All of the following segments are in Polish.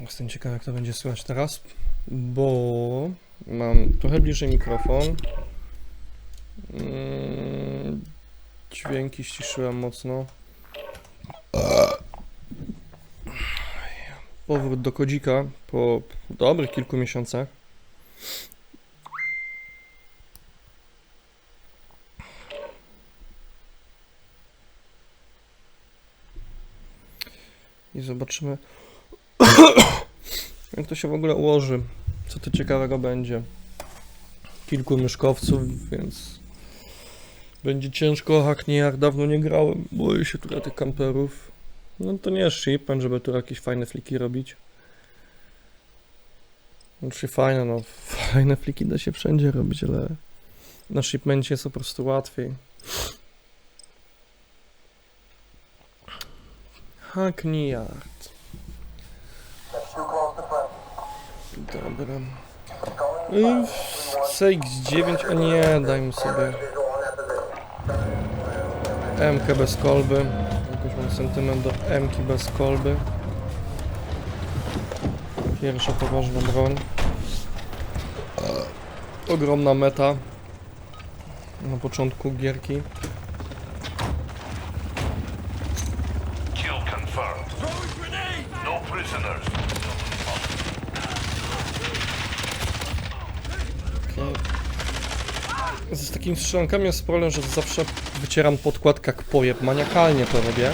Jestem ciekaw jak to będzie słychać teraz, bo mam trochę bliżej mikrofon. Mm, Dźwięki ściszyłem mocno. Powrót do kodzika po dobrych kilku miesiącach. I zobaczymy, jak to się w ogóle ułoży. Co tu ciekawego będzie. Kilku myszkowców, więc będzie ciężko o hack nie jak dawno nie grałem. Boję się tutaj tych kamperów. No to nie jest shipment, żeby tu jakieś fajne fliki robić. Znaczy fajne, no fajne fliki da się wszędzie robić, ale na shipmencie jest po prostu łatwiej. Hackneyard. Dobra. Y, CX9, a nie, dajmy sobie MK bez kolby. Jakoś mam sentyment do MK bez kolby. Pierwsza poważna broń. Ogromna meta na początku gierki. Okej. Z takimi strzelankami jest problem, że zawsze wycieram podkładkę jak pojeb. Maniakalnie to robię.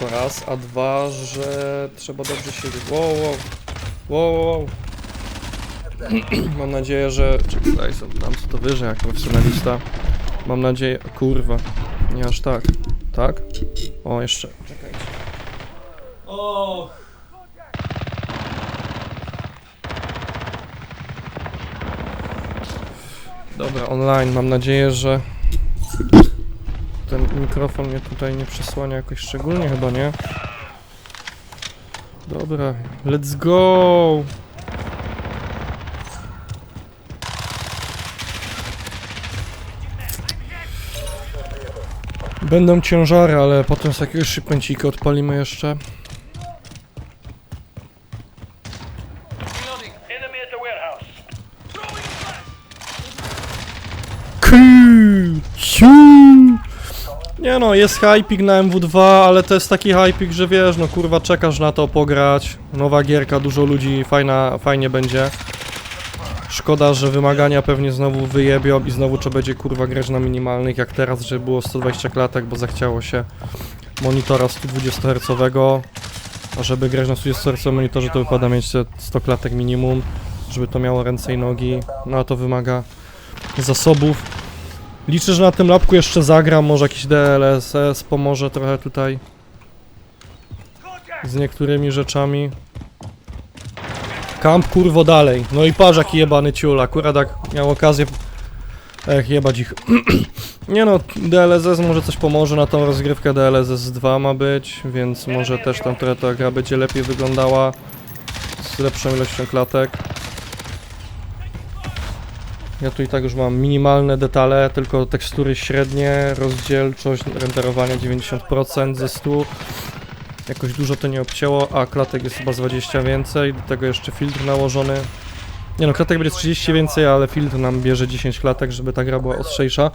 To raz, a dwa, że trzeba dobrze siedzieć. Wow, wow. Wow, wow. Mam nadzieję, że... Czekaj, dam co to wyżej jak profesjonalista. Mam nadzieję... Kurwa. Nie aż tak. Tak? O, jeszcze. Czekajcie. O! Dobra, online. Mam nadzieję, że ten mikrofon mnie tutaj nie przesłania jakoś szczególnie, chyba nie. Dobra, let's go! Będą ciężary, ale potem z jakiegoś szybpęcika odpalimy jeszcze. No, jest hypik na MW2, ale to jest taki hypik, że wiesz, no kurwa czekasz na to pograć. Nowa gierka, dużo ludzi, fajna, fajnie będzie. Szkoda, że wymagania pewnie znowu wyjebią i znowu trzeba będzie kurwa grać na minimalnych, jak teraz, że było 120 klatek, bo zachciało się monitora 120 Hz. A żeby grać na 120 Hz monitorze, to wypada mieć te 100 klatek minimum, żeby to miało ręce i nogi. No a to wymaga zasobów. Liczę, że na tym lapku jeszcze zagram, może jakiś DLSS pomoże trochę tutaj z niektórymi rzeczami. Kamp kurwo dalej. No i patrz jaki jebany ciul, akurat jak miał okazję... Ech, jebać ich. Nie no, DLSS może coś pomoże, na tą rozgrywkę DLSS 2 ma być, więc może też tam trochę ta gra będzie lepiej wyglądała z lepszą ilością klatek. Ja tu i tak już mam minimalne detale, tylko tekstury średnie, rozdzielczość renderowania 90% ze 100. Jakoś dużo to nie obcięło, a klatek jest chyba z 20 więcej, do tego jeszcze filtr nałożony. Nie no, klatek będzie z 30 więcej, ale filtr nam bierze 10 klatek, żeby ta gra była ostrzejsza.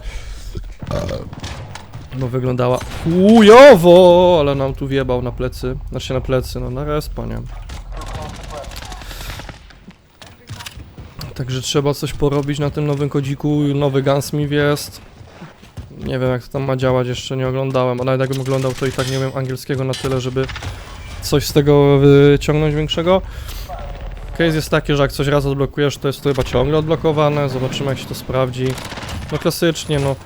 No wyglądała chujowo, ale nam tu wjebał na plecy, znaczy na plecy, no na respa, nie? Także trzeba coś porobić na tym nowym kodziku. Nowy Gunsmith jest. Nie wiem jak to tam ma działać, jeszcze nie oglądałem. A nawet jakbym oglądał, to i tak nie wiem angielskiego na tyle, żeby coś z tego wyciągnąć większego. Case jest taki, że jak coś raz odblokujesz, to jest to chyba ciągle odblokowane. Zobaczymy jak się to sprawdzi. No klasycznie, no.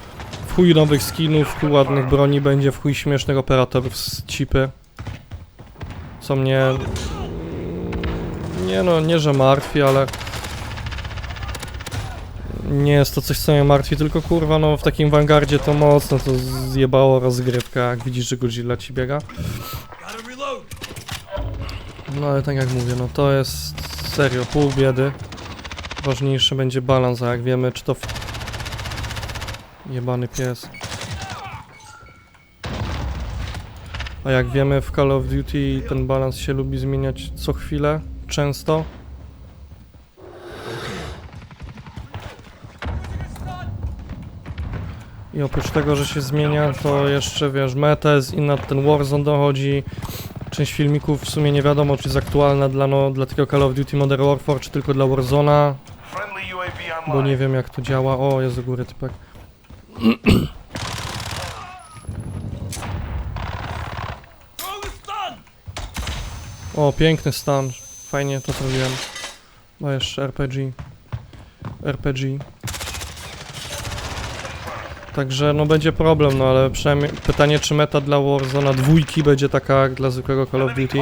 W chuj nowych skinów, w chuj ładnych broni będzie, w chuj śmiesznych operatorów z chipy. Co mnie... Nie no, nie że martwi, ale nie jest to coś, co mnie martwi, tylko kurwa, no w takim Vanguardzie to mocno to zjebało rozgrywkę, jak widzisz, że Godzilla ci biega. No ale tak jak mówię, no to jest serio pół biedy. Ważniejszy będzie balans, a jak wiemy, czy to... Jebany pies. A jak wiemy w Call of Duty ten balans się lubi zmieniać co chwilę, często. I oprócz tego, że się zmienia, to jeszcze wiesz, meta jest inna, ten Warzone dochodzi. Część filmików w sumie nie wiadomo, czy jest aktualna dla, no, dla tego Call of Duty Modern Warfare, czy tylko dla Warzona, bo nie wiem jak to działa. O, jest do góry typek. O, piękny stan. Fajnie to zrobiłem. No jeszcze RPG. RPG. Także no będzie problem, no ale przynajmniej pytanie czy meta dla Warzona dwójki będzie taka jak dla zwykłego Call of Duty.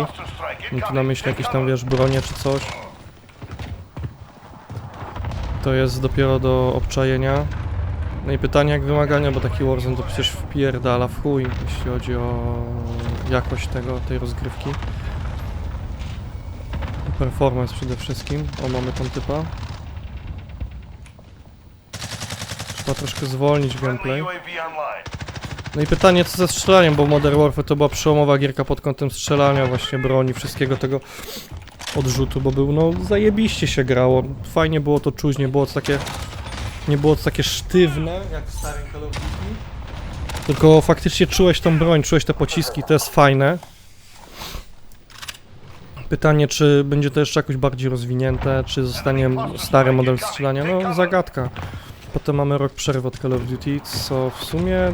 Mam tu na myśli jakieś tam, wiesz, bronie czy coś. To jest dopiero do obczajenia. No i pytanie jak wymagania, bo taki Warzone to przecież wpierdala w chuj, jeśli chodzi o jakość tego, tej rozgrywki. Performance przede wszystkim. O, mamy tam typa. Trzeba troszkę zwolnić gameplay. No i pytanie co ze strzelaniem, bo Modern Warfare to była przełomowa gierka pod kątem strzelania, właśnie broni, wszystkiego tego odrzutu, bo był, no zajebiście się grało, fajnie było to czuć, nie było to takie, nie było to takie sztywne, jak w starym Call of Duty, tylko faktycznie czułeś tą broń, czułeś te pociski, to jest fajne. Pytanie, czy będzie to jeszcze jakoś bardziej rozwinięte, czy zostanie stary model strzelania, no zagadka. Potem mamy rok przerwy od Call of Duty, co w sumie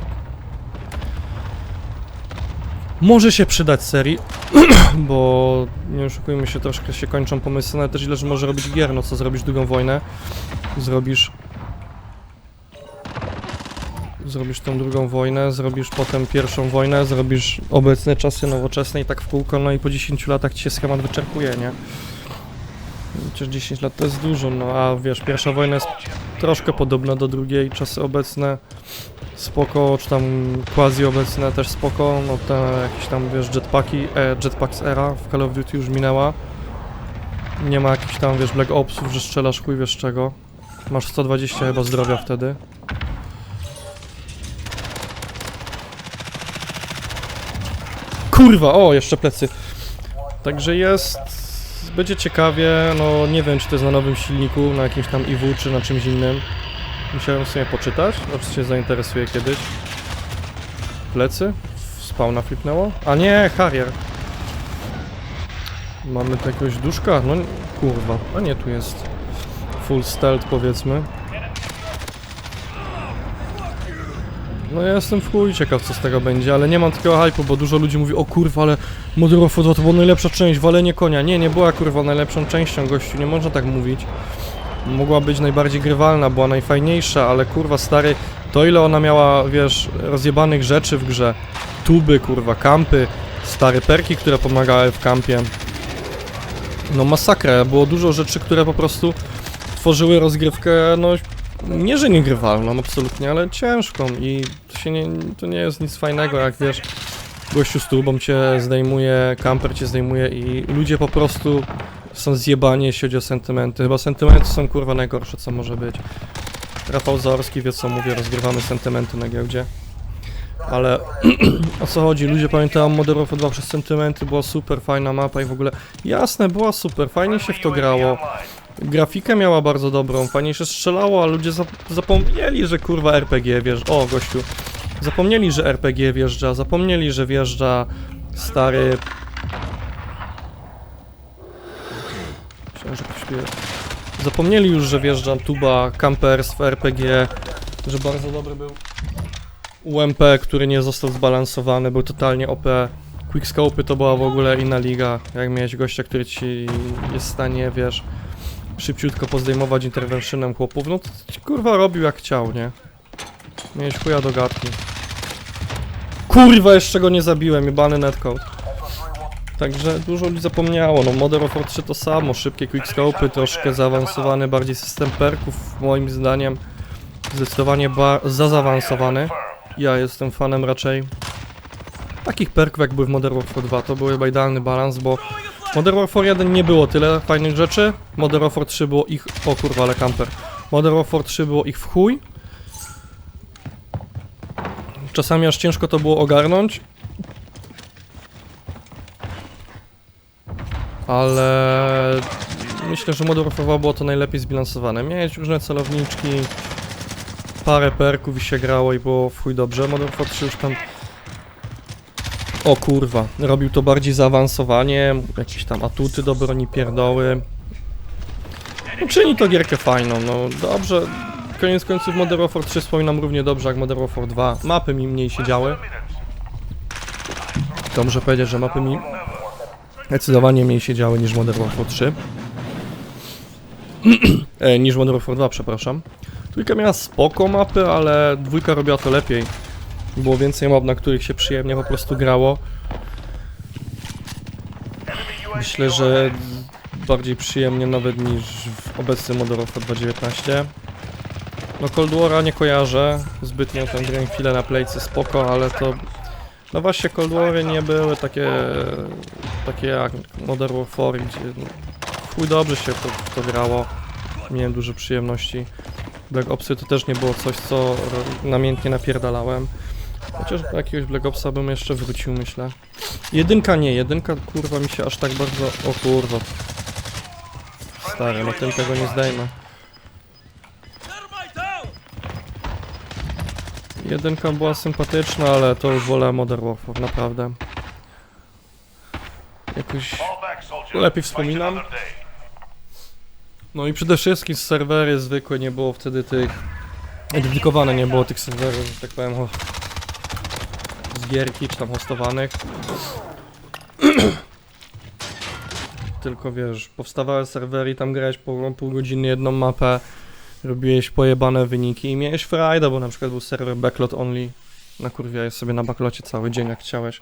może się przydać serii, bo nie oszukujmy się, troszkę się kończą pomysły, ale też ile, że może robić gier, no co zrobisz drugą wojnę, zrobisz zrobisz tą drugą wojnę, zrobisz potem pierwszą wojnę, zrobisz obecne czasy nowoczesne i tak w kółko, no i po 10 latach ci się schemat wyczerpuje, nie? Chociaż 10 lat to jest dużo, no a wiesz, pierwsza wojna jest troszkę podobna do drugiej, czasy obecne spoko, czy tam quasi obecne też spoko, no te jakieś tam wiesz jetpacki, e, jetpacks era w Call of Duty już minęła. Nie ma jakichś tam wiesz Black Opsów, że strzelasz chuj wiesz czego. Masz 120 chyba zdrowia wtedy. Kurwa, o jeszcze plecy. Także jest, będzie ciekawie, no nie wiem czy to jest na nowym silniku, na jakimś tam IW czy na czymś innym. Musiałem sobie poczytać, może się zainteresuje kiedyś. Plecy? Spawna flipnęło? A nie, Harrier. Mamy tu jakiegoś duszka? No kurwa, a nie, tu jest full stealth powiedzmy. No ja jestem w chuj ciekaw co z tego będzie, ale nie mam takiego hype'u, bo dużo ludzi mówi o kurwa, ale Modern Warfare 2 to była najlepsza część, walenie konia. Nie, nie była kurwa najlepszą częścią, gościu, nie można tak mówić. Mogła być najbardziej grywalna, była najfajniejsza, ale kurwa stary, to ile ona miała, wiesz, rozjebanych rzeczy w grze, tuby, kurwa, kampy, stare perki, które pomagały w kampie, no masakra, było dużo rzeczy, które po prostu tworzyły rozgrywkę, no nie, że niegrywalną absolutnie, ale ciężką i się nie, to nie jest nic fajnego, jak wiesz, gościu z tubą cię zdejmuje, kamper cię zdejmuje i ludzie po prostu są zjebani, jeśli chodzi o sentymenty. Chyba sentymenty są kurwa najgorsze, co może być. Rafał Zaorski wie co mówię, rozgrywamy sentymenty na giełdzie. Ale o co chodzi? Ludzie pamiętają Modern Warfare 2 przez sentymenty, była super fajna mapa i w ogóle... Jasne, była super, fajnie się w to grało. Grafikę miała bardzo dobrą, fajnie się strzelało, a ludzie zap zapomnieli, że kurwa RPG wiesz. O, gościu. Zapomnieli, że RPG wjeżdża, zapomnieli, że wjeżdża stary. Zapomnieli już, że wjeżdża tuba, campers w RPG, że bardzo dobry był UMP, który nie został zbalansowany, był totalnie OP. Quickscope'y to była w ogóle inna liga, jak miałeś gościa, który ci jest w stanie, wiesz, szybciutko pozdejmować interventionem chłopów, no to kurwa robił jak chciał, nie? Miałeś chuja do gadki. Kurwa, jeszcze go nie zabiłem, jebany netcode. Także dużo ludzi zapomniało, no Modern Warfare 3 to samo, szybkie quickscope'y, troszkę zaawansowany bardziej system perków, moim zdaniem zdecydowanie za zaawansowany. Ja jestem fanem raczej takich perków jak były w Modern Warfare 2, to był chyba idealny balans, bo Modern Warfare 1 nie było tyle fajnych rzeczy, Modern Warfare 3 było ich, o kurwa ale camper, Modern Warfare 3 było ich w chuj. Czasami aż ciężko to było ogarnąć. Ale myślę, że modorofowa było to najlepiej zbilansowane. Miałeś różne celowniczki, parę perków i się grało i było w chuj dobrze. Modorofa 3 już tam... O kurwa, robił to bardziej zaawansowanie, jakieś tam atuty do broni, pierdoły. No, czyni to gierkę fajną, no dobrze, Koniec końców Modern Warfare 3 wspominam równie dobrze jak Modern Warfare 2. Mapy mi mniej się działy. To muszę powiedzieć, że mapy mi zdecydowanie mniej się działy niż Modern Warfare 3. e, niż Modern Warfare 2, przepraszam. Trójka miała spoko mapy, ale dwójka robiła to lepiej. Było więcej map, na których się przyjemnie po prostu grało. Myślę, że bardziej przyjemnie nawet niż w obecnym Modern Warfare 2.19. No Cold War'a nie kojarzę zbytnio, tam grałem chwilę na playce spoko, ale to... No właśnie Cold War'y nie były takie... takie jak Modern Warfare, gdzie chuj dobrze się to, to grało. Miałem dużo przyjemności. Black Opsy to też nie było coś, co namiętnie napierdalałem. Chociaż do jakiegoś Black Opsa bym jeszcze wrócił, myślę. Jedynka nie, jedynka kurwa mi się aż tak bardzo... O kurwa. Stary, no tym tego nie zdejmę. Jedynka była sympatyczna, ale to już wolę Modern Warfare, naprawdę. Jakoś... Lepiej wspominam. No i przede wszystkim serwery zwykłe, nie było wtedy tych... Dedykowane nie było tych serwerów, że tak powiem, ho- z gierki, czy tam hostowanych. Tylko wiesz, powstawały serwery i tam grałeś po pół godziny jedną mapę, robiłeś pojebane wyniki i miałeś frajdę, bo na przykład był serwer backlot only. Nakurwiałeś sobie na backlocie cały dzień jak chciałeś.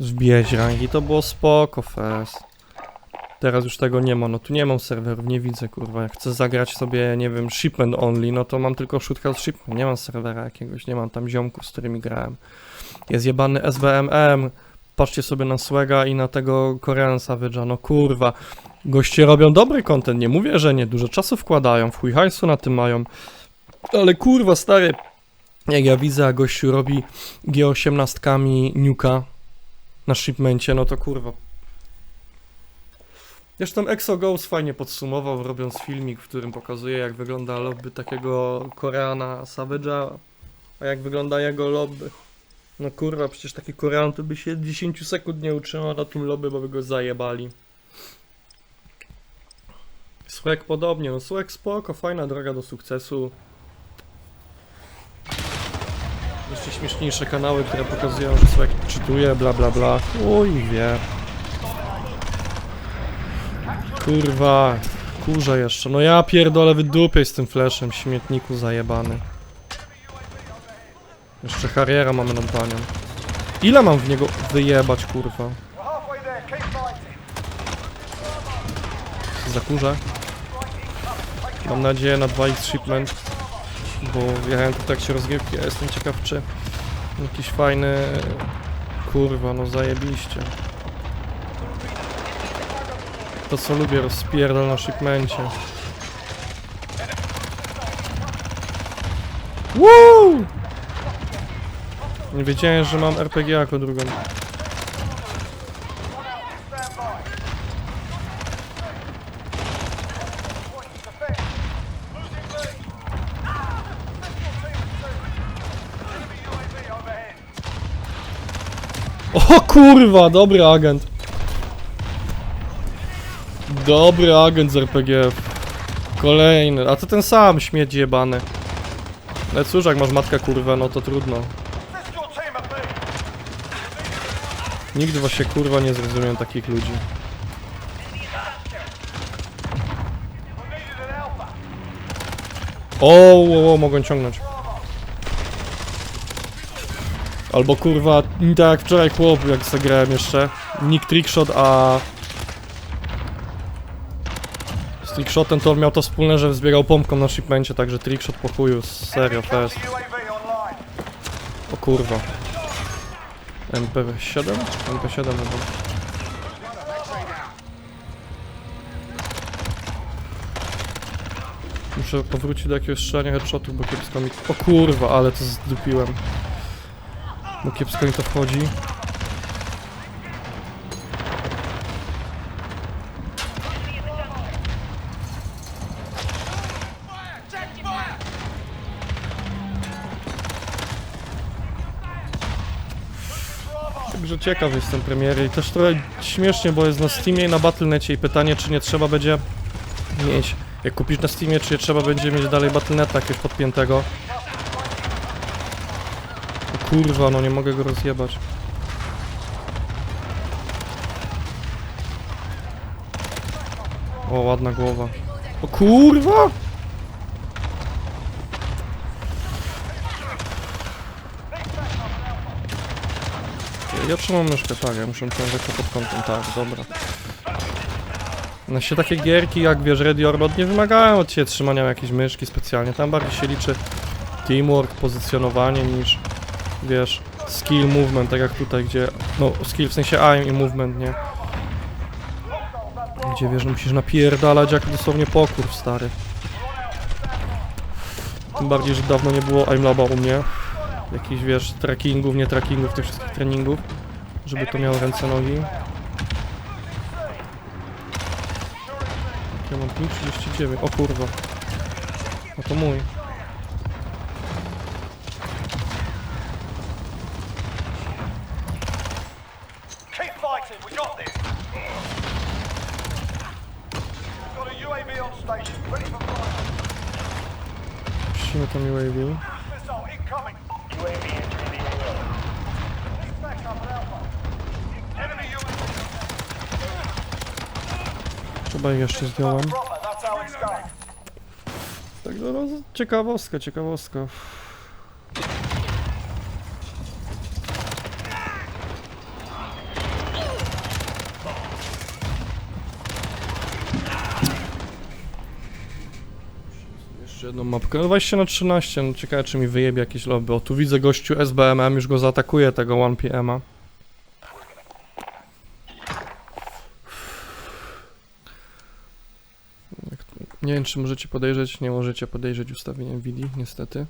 Wbijać rangi, to było spoko fest. Teraz już tego nie ma, no tu nie mam serwerów, nie widzę kurwa. Jak chcę zagrać sobie, nie wiem, shipment only, no to mam tylko shoothouse shipment, nie mam serwera jakiegoś, nie mam tam ziomków, z którymi grałem. Jest jebany SBMM, patrzcie sobie na Swega i na tego Korean Savage'a, no kurwa. Goście robią dobry content, nie mówię, że nie, dużo czasu wkładają, w chuj hajsu na tym mają. Ale kurwa, stary, jak ja widzę, a gościu robi G18 nuka na shipmencie, no to kurwa, Zresztą Exo Ghost fajnie podsumował, robiąc filmik, w którym pokazuje, jak wygląda lobby takiego Koreana Savage'a, a jak wygląda jego lobby. No kurwa, przecież taki Korean to by się 10 sekund nie utrzymał na tym lobby, bo by go zajebali. Swag podobnie, no Swag spoko, fajna droga do sukcesu. Jeszcze śmieszniejsze kanały, które pokazują, że Swag czytuje, bla bla bla. Oj, wie. Kurwa, kurza jeszcze. No ja pierdolę wydupiej z tym flashem, śmietniku zajebany. Jeszcze Harriera mamy nad banią. Ile mam w niego wyjebać, kurwa? Zakurzę. Mam nadzieję na 2x shipment. Bo jechałem tu tak się rozgrywki, a jestem ciekaw czy jakiś fajny... Kurwa, no zajebiście. To co lubię, rozpierdol na shipmencie. Woo! Nie wiedziałem, że mam RPG jako drugą. O kurwa, dobry agent. Dobry agent z RPG. Kolejny, a to ten sam śmieć jebany. Ale cóż, jak masz matkę kurwę, no to trudno. Nigdy właśnie kurwa nie zrozumiem takich ludzi. O, o, o, mogą ciągnąć. Albo kurwa, tak jak wczoraj chłop, jak zagrałem jeszcze. Nick Trickshot, a... Z Trickshotem to miał to wspólne, że zbiegał pompką na shipmencie, także Trickshot po chuju, serio, fest. O kurwa. MP7? MP7 chyba. Muszę powrócić do jakiegoś strzelania headshotów, bo kiepsko mi... O kurwa, ale to zdupiłem. Bo kiepsko mi to wchodzi. Także ciekaw jestem premiery i też trochę śmiesznie, bo jest na Steamie i na Battlenecie i pytanie, czy nie trzeba będzie mieć, jak kupisz na Steamie, czy nie trzeba będzie mieć dalej Battleneta jakiegoś podpiętego. Kurwa, no nie mogę go rozjebać. O, ładna głowa. O kurwa! Ja, trzymam myszkę, tak, ja muszę ciągle to pod kątem, tak, dobra. No się takie gierki jak wiesz Ready or nie wymagają od ciebie trzymania jakiejś myszki specjalnie, tam bardziej się liczy teamwork, pozycjonowanie niż wiesz skill movement, tak jak tutaj, gdzie no skill w sensie aim i movement, nie? Gdzie wiesz, no musisz napierdalać jak dosłownie pokur, stary. Tym bardziej, że dawno nie było aimlaba u mnie. Jakichś wiesz, trackingów, nie trackingów, tych wszystkich treningów. Żeby to miało ręce, nogi. Ja mam 5,39. O kurwa. No to mój. Chyba jeszcze zdjąłem. Tak, no, no ciekawostka, ciekawostka. Jeszcze jedną mapkę. No 20 na 13, no ciekawe czy mi wyjebie jakieś lobby. O, tu widzę gościu SBMM, już go zaatakuje tego 1PM-a. Nie wiem, czy możecie podejrzeć, nie możecie podejrzeć ustawienia NVIDII, niestety.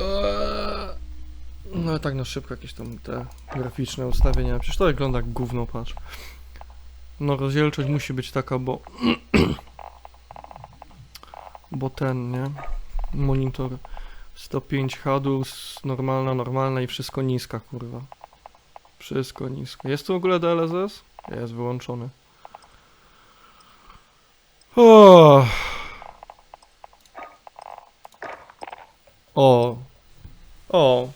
Eee, No tak na szybko jakieś tam te graficzne ustawienia. Przecież to wygląda jak gówno, patrz. No rozdzielczość musi być taka, bo... bo ten, nie? Monitor 105 HDUS, normalna, normalna i wszystko niska, kurwa. Wszystko nisko. Jest tu w ogóle DLSS? Jest wyłączony. O. O. O.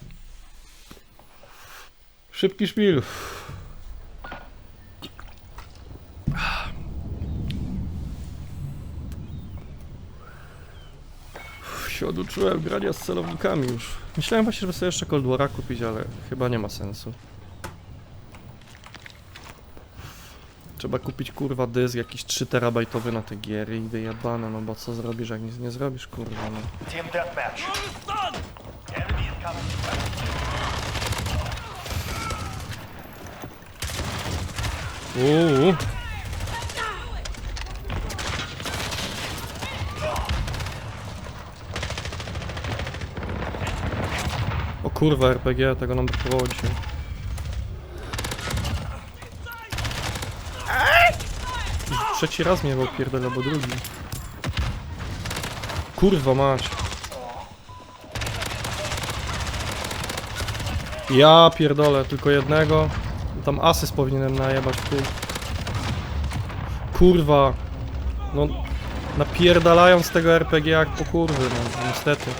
Szybki szpil. Się oduczyłem grania z celownikami już. Myślałem właśnie, żeby sobie jeszcze Cold War'a kupić, ale chyba nie ma sensu. Trzeba kupić kurwa dysk jakiś 3 terabajtowy na te giery i wyjebane, no bo co zrobisz jak nic nie zrobisz kurwa no. Team deathmatch. Enemy incoming. Uuu. O kurwa RPG, tego nam brakowało dzisiaj. Już Trzeci raz mnie pierdolę, bo drugi. Kurwa mać. Ja pierdolę, tylko jednego. Tam asyst powinienem najebać w. Kurwa. No, napierdalają z tego RPG jak po kurwy, no, niestety.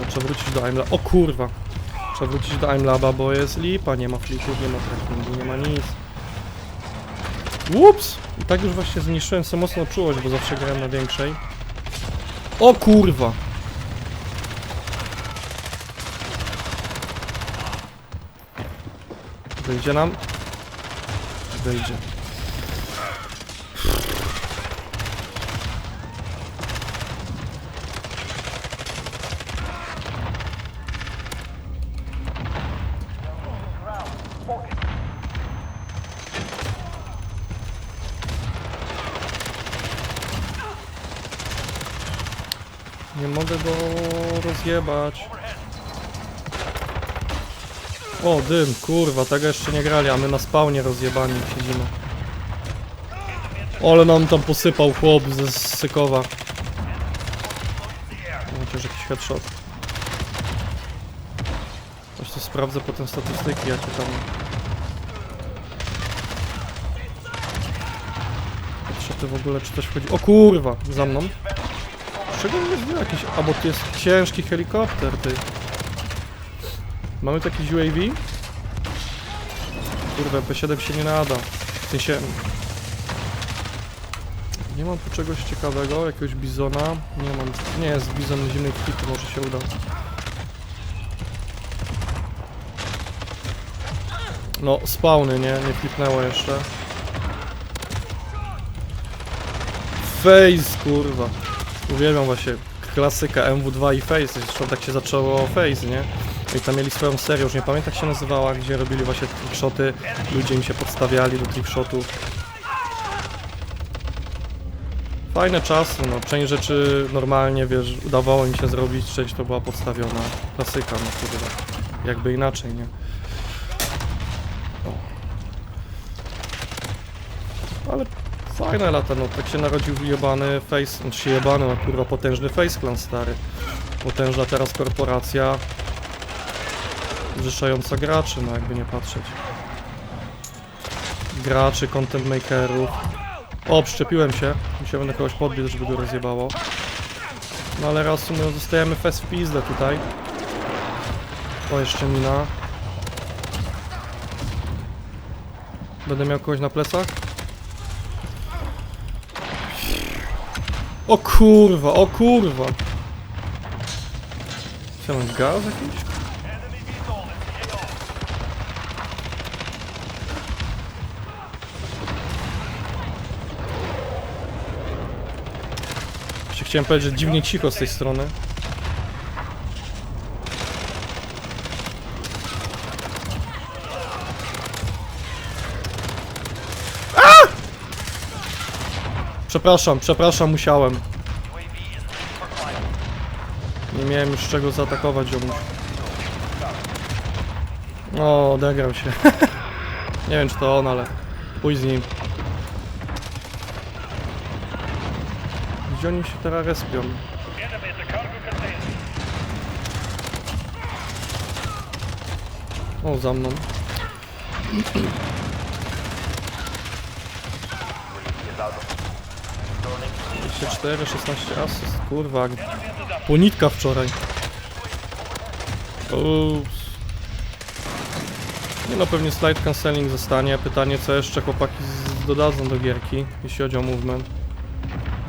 No, trzeba wrócić do Aimlaba. O kurwa. Trzeba wrócić do Aimlaba, bo jest lipa, nie ma flików, nie ma trackingu, nie ma nic. Ups! I tak już właśnie zniszczyłem sobie mocno czułość, bo zawsze grałem na większej. O kurwa! Wyjdzie nam? Wyjdzie. Rozjebać. O, dym, kurwa, tego jeszcze nie grali, a my na spawnie rozjebani siedzimy. Ale nam tam posypał chłop ze Sykowa. headshot. Zresztą sprawdzę potem statystyki, jakie tam... Headshoty w ogóle, czy coś wchodzi... O kurwa, za mną. Z czego nie jest jakiś... A bo to jest ciężki helikopter, ty. Mamy tu jakiś UAV? Kurwa, P7 się nie nada. W sensie... Nie mam tu czegoś ciekawego, jakiegoś bizona. Nie mam. Nie jest bizon zimnej krwi, to może się uda. No, spawny, nie? Nie flipnęło jeszcze. Face, kurwa. Uwielbiam właśnie klasyka MW2 i Face. Zresztą tak się zaczęło Face, nie? I tam mieli swoją serię, już nie pamiętam jak się nazywała, gdzie robili właśnie trickshoty. Ludzie im się podstawiali do trickshotów. Fajne czasy, no. Część rzeczy normalnie, wiesz, udawało mi się zrobić, część to była podstawiona. Klasyka, no. Jakby inaczej, nie? O. Ale fajne lata, no. Tak się narodził jebany face, znaczy się jebany, no kurwa, potężny face clan stary. Potężna teraz korporacja zrzeszająca graczy, no jakby nie patrzeć. Graczy, content makerów. O, przyczepiłem się. Musiałem do kogoś podbiec, żeby go rozjebało. No ale sumie zostajemy fest w pizdę tutaj. O, jeszcze mina. Będę miał kogoś na plecach? O kurwa, o kurwa! Chciałem gaz jakiś? Chciałem powiedzieć, że dziwnie cicho z tej strony. Przepraszam, przepraszam, musiałem. Nie miałem już czego zaatakować ziomuś. O, odegrał się. Nie wiem czy to on, ale pójdź z nim. Gdzie oni się teraz respią? O, za mną. 24, 16 asyst, kurwa. Ponitka wczoraj. Ups. Nie no, pewnie slide cancelling zostanie. Pytanie, co jeszcze chłopaki dodadzą do gierki, jeśli chodzi o movement.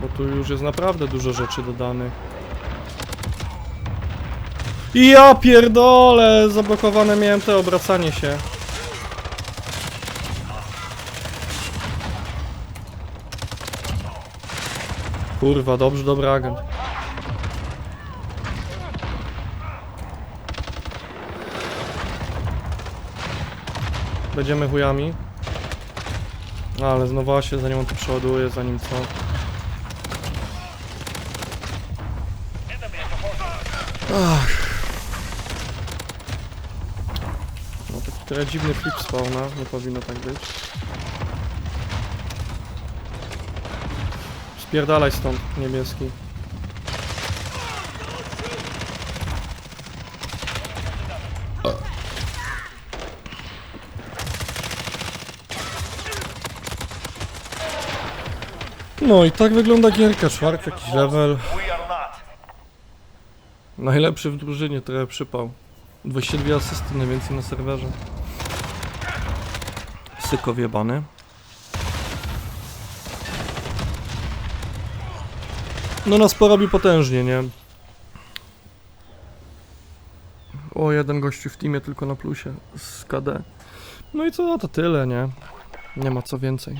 Bo tu już jest naprawdę dużo rzeczy dodanych. I Ja pierdolę! Zablokowane miałem te obracanie się. Kurwa, dobrze, dobry agent. Będziemy chujami. Ale znowu się, zanim on tu przeładuje, zanim co. Horse. No taki trochę dziwny flip spawna, nie powinno tak być. Spierdalaj stąd, niebieski. No i tak wygląda gierka, czwarty jakiś level. Najlepszy w drużynie, trochę przypał. 22 asysty najwięcej na serwerze. Syko wiebany. No nas porobi potężnie, nie? O, jeden gościu w teamie tylko na plusie z KD. No i co, to tyle, nie? Nie ma co więcej.